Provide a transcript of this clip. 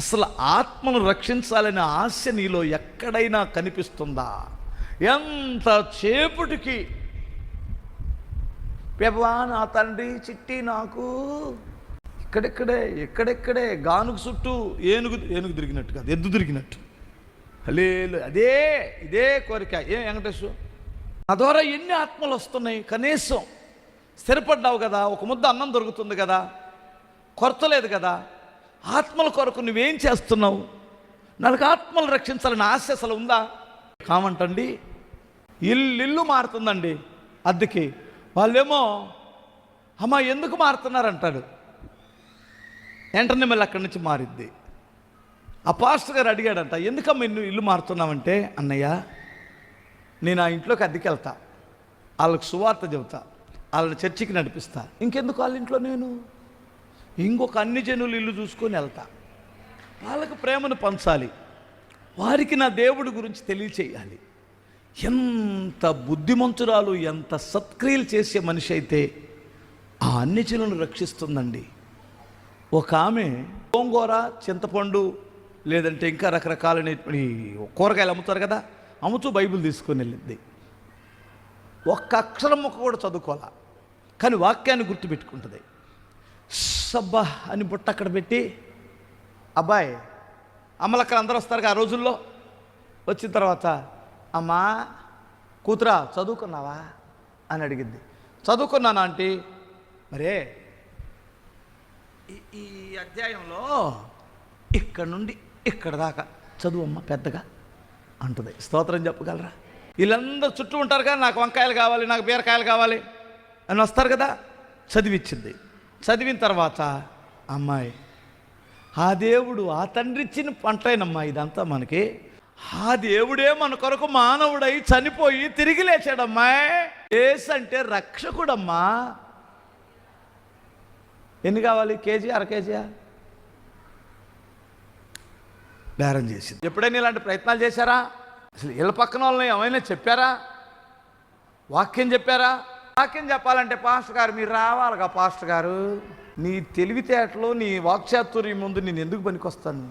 అసలు ఆత్మను రక్షించాలనే ఆశ నీలో ఎక్కడైనా కనిపిస్తుందా? ఎంత చేపటికి? పెవా నా తండ్రి చిట్టి నాకు. ఇక్కడెక్కడే ఎక్కడెక్కడే గానుగు చుట్టూ ఏనుగు ఏనుగు తిరిగినట్టు కాదు ఎద్దు తిరిగినట్టు. హలేలు అదే ఇదే కోరిక. ఏ వెంకటేశ్వర నా ద్వారా ఎన్ని ఆత్మలు వస్తున్నాయి? కనీసం స్థిరపడ్డావు కదా ఒక ముద్ద అన్నం దొరుకుతుంది కదా కొరత లేదు కదా ఆత్మల కొరకు నువ్వేం చేస్తున్నావు? నాకు ఆత్మలు రక్షించాలని ఆశ అసలు ఉందా? కామంటండి. ఇల్లు ఇల్లు మారుతుందండి అద్దెకి. వాళ్ళేమో అమ్మ ఎందుకు మారుతున్నారంటాడు? వెంటనే మళ్ళీ అక్కడి నుంచి మారిద్ది. ఆ పాస్టర్ గారు అడిగాడంట ఎందుకమ్మ ఇల్లు ఇల్లు మారుతున్నావంటే? అన్నయ్య నేను ఆ ఇంట్లోకి అద్దెకి వెళ్తా వాళ్ళకి సువార్త చెబుతా. వాళ్ళని చర్చికి నడిపిస్తా. ఇంకెందుకు వాళ్ళ ఇంట్లో నేను? ఇంకొక అన్ని జనులు ఇల్లు చూసుకొని వెళ్తా. వాళ్ళకు ప్రేమను పంచాలి. వారికి నా దేవుడి గురించి తెలియచేయాలి. ఎంత బుద్ధిమంతురాలు ఎంత సత్క్రియలు చేసే మనిషి అయితే ఆ అన్ని జనులను రక్షిస్తుందండి. ఒక ఆమె గోంగూర చింతపండు లేదంటే ఇంకా రకరకాలైన కూరగాయలు అమ్ముతారు కదా అమ్ముతూ బైబిల్ తీసుకొని వెళ్ళింది. ఒక్క అక్షరం ముక్క కూడా చదువుకోవాలా. కానీ వాక్యాన్ని గుర్తుపెట్టుకుంటుంది. అస్సబ్బా అని బుట్ట అక్కడ పెట్టి అబ్బాయి అమ్మలక్కడ అందరూ వస్తారు ఆ రోజుల్లో. వచ్చిన తర్వాత అమ్మా కూతురా చదువుకున్నావా? అని అడిగింది. చదువుకున్నానా ఆంటీ? మరే ఈ- ఈ అధ్యాయంలో ఇక్కడ నుండి ఇక్కడ దాకా చదువమ్మ పెద్దగా అంటుంది. స్తోత్రం చెప్పగలరా? వీళ్ళందరూ చుట్టూ ఉంటారు కదా నాకు వంకాయలు కావాలి నాకు బీరకాయలు కావాలి అని వస్తారు కదా చదివిచ్చింది. చదివిన తర్వాత అమ్మాయి ఆ దేవుడు ఆ తండ్రి ఇచ్చిన పంటైనమ్మా ఇదంతా మనకి. ఆ దేవుడే మన కొరకు మానవుడై చనిపోయి తిరిగి లేచాడమ్మా. ఏస్ అంటే రక్షకుడమ్మా. ఎన్ని కావాలి? కేజీ? అర కేజీయా బేరం చేసింది. ఎప్పుడైనా ఇలాంటి ప్రయత్నాలు చేశారా? అసలు ఇళ్ళ పక్కన వాళ్ళని ఏమైనా చెప్పారా? వాక్యం చెప్పారా? వాక్యం చెప్పాలంటే పాస్టర్ గారు మీరు రావాలిగా పాస్టర్ గారు? నీ తెలివితేటలు నీ వాక్చాతుర్యం ముందు నేను ఎందుకు పనికొస్తాను?